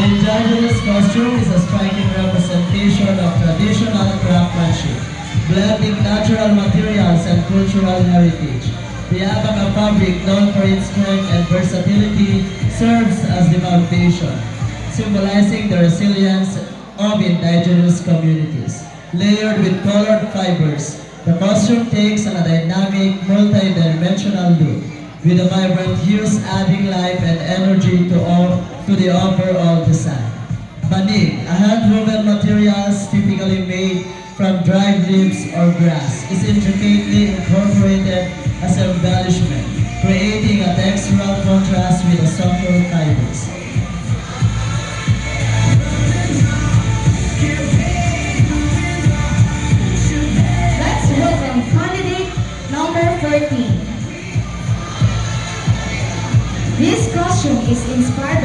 The indigenous costume is a striking representation of traditional craftsmanship, blending natural materials and cultural heritage. The Abaca fabric, known for its strength and versatility, serves as the foundation, symbolizing the resilience of indigenous communities. Layered with colored fibers, the costume takes on a dynamic, multi-dimensional look, with the vibrant hues adding life and energy to, all, to the overall design. Banig, a hand-woven materials typically made from dried leaves or grass, is intricately incorporated as embellishment,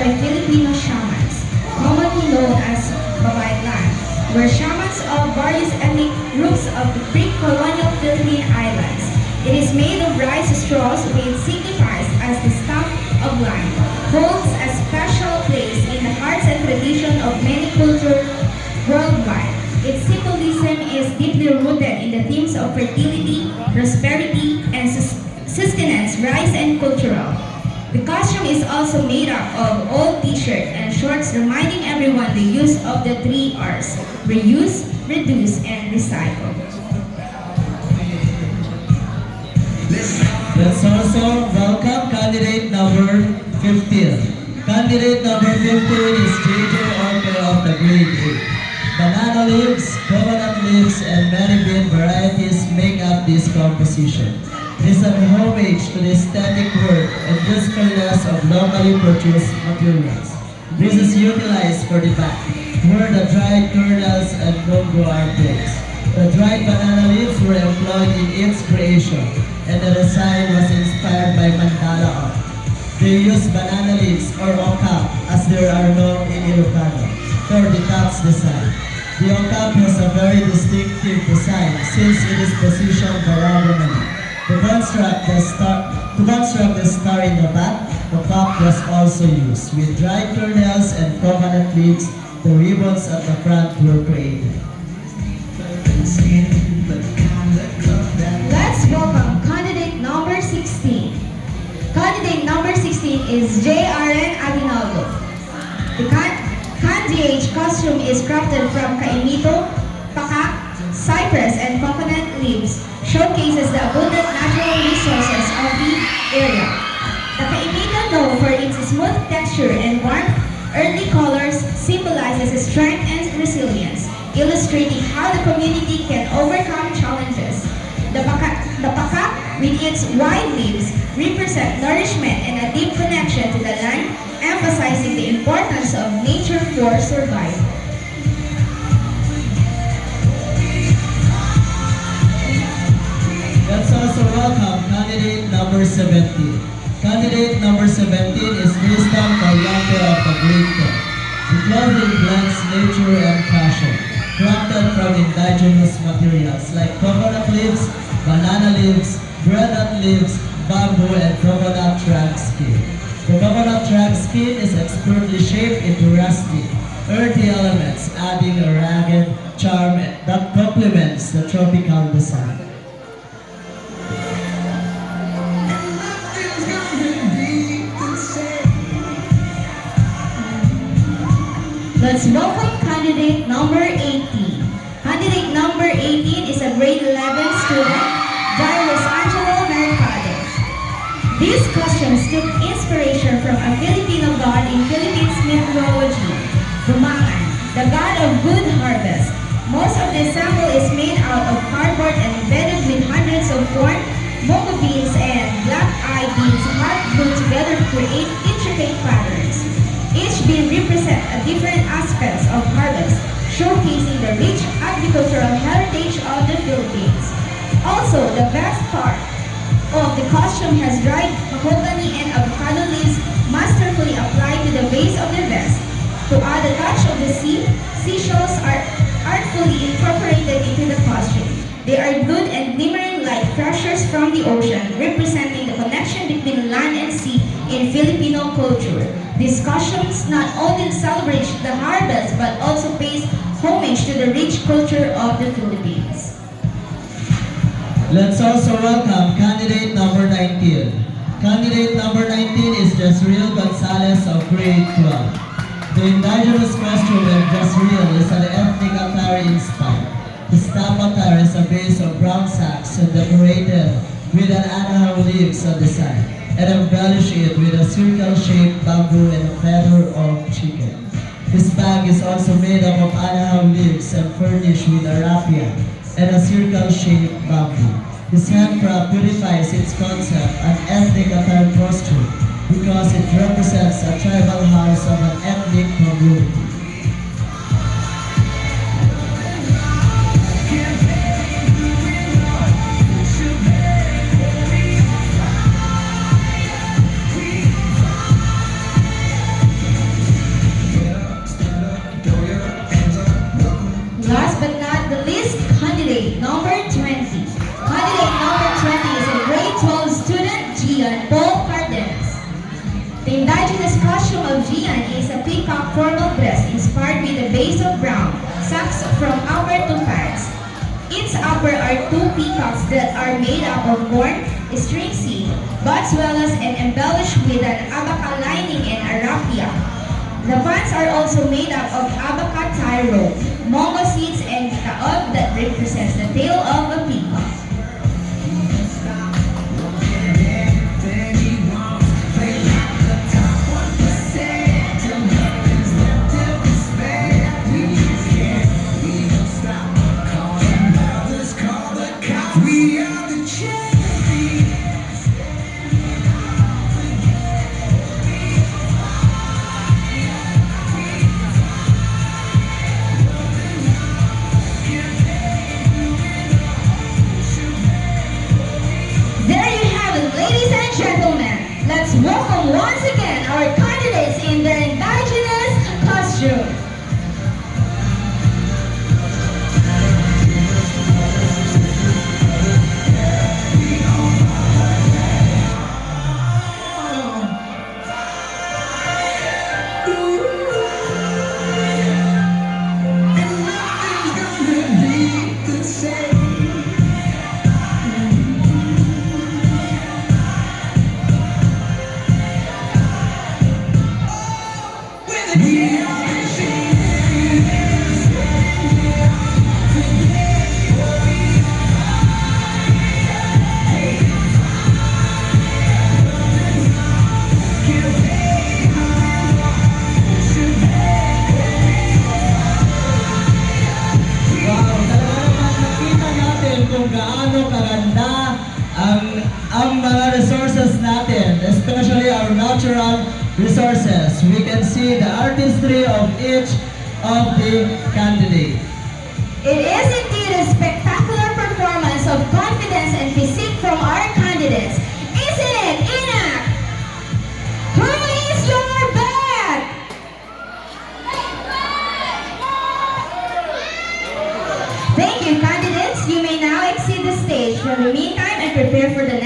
by Filipino shamans, commonly known as Babaylan, were shamans of various ethnic groups of the pre-colonial Philippine islands. It is made of rice straws which signifies as the stump of land, holds a special place in the hearts and tradition of many cultures worldwide. Its symbolism is deeply rooted in the themes of fertility, prosperity, Is also made up of old t-shirts and shorts reminding everyone the use of the three R's, reuse, reduce, and recycle. Let's also welcome candidate number 15. Candidate number 15 is JJ Orpe of the grade 8. Banana leaves, coconut leaves, and many bean varieties make up this composition. It is an homage to the aesthetic work locally produced materials. This is utilized for the back, where the dried kernels and mungo are placed. The dried banana leaves were employed in its creation, and the design was inspired by mandala art. They use banana leaves or okap as they are known in Ilocano for the top's design. The okap has a very distinctive design since it is positioned diagonally. To construct the star, to construct the star in the back, the cup was also used. With dried kernels and coconut leaves, the ribbons at the front were created. Let's welcome candidate number 16. Candidate number 16 is J.R.N. Aguinaldo. The can- Candy costume is crafted from kaimito, pakak, cypress, and coconut leaves, showcases the abundant natural resources of the area. The kaimito, known for its smooth texture and warm, earthy colors, symbolizes strength and resilience, illustrating how the community can overcome challenges. The pakak, the pakak, with its wide leaves, represent nourishment and a deep connection to the land, emphasizing the importance of nature for survival. Let's also welcome candidate number 17. Candidate number 17 is Wisdom Coriander of Court. The clothing blends nature and fashion, crafted from indigenous materials like coconut leaves, banana leaves, granite leaves, bamboo, and coconut trunk skin. The coconut trunk skin is expertly shaped into rusty, earthy elements, adding a ragged charm that complements the tropical design. Let's welcome candidate number 18. Candidate number 18 is a grade 11 student, Jai Los Angelo Mercado. These costumes took inspiration from a Filipino god in Philippines mythology, Bumangan, the god of good harvest. Most of the ensemble is made out of cardboard and embedded with hundreds of corn, mocha beans, and black-eyed beans the rich agricultural heritage of the Philippines. Also, the best part of the costume has dried mahogany and avocado leaves masterfully applied to the base of the vest. To add a touch of the sea, seashells are artfully incorporated into the costume. They are glued and glimmering like treasures from the ocean, representing the connection between land and sea in Filipino culture. Discussions not only celebrate the harvest but also pays homage to the rich culture of the Philippines. Let's also welcome candidate number 19. Candidate number 19 is Jezreel Gonzalez of grade 12. The indigenous costume of Jezreel is an ethnic attire inspired. The staff attire is a base of brown sacks and decorated with an anaheim leaves on the side and embellish it with a circle-shaped bamboo and a feather of chicken. This bag is also made up of anaheim leaves and furnished with a raffia and a circle-shaped bamboo. This handcraft purifies its concept an ethnic attire costume because it represents a tribal house of an ethnic community. Number 20. Candidate number 20 is a grade 12 student, Gian Paul Cardenas. The indigenous costume of Gian is a peacock formal dress inspired with a base of brown, socks from upper to pants. Its upper are two peacocks that are made up of corn, string seed, boswellas, and embellished with an abaca lining and a raffia. The pants are also made up of abaca tie rope, mongo seeds, and taog that represents the tail of a peacock. Once again our candidates in their ang, mga resources natin, especially our natural resources. We can see the artistry of each of the candidates. It is indeed a spectacular performance of confidence and physique from our candidates. Isn't it, Inak? Who is your bag? Thank you, candidates. You may now exit the stage. For the meantime, and prepare for the next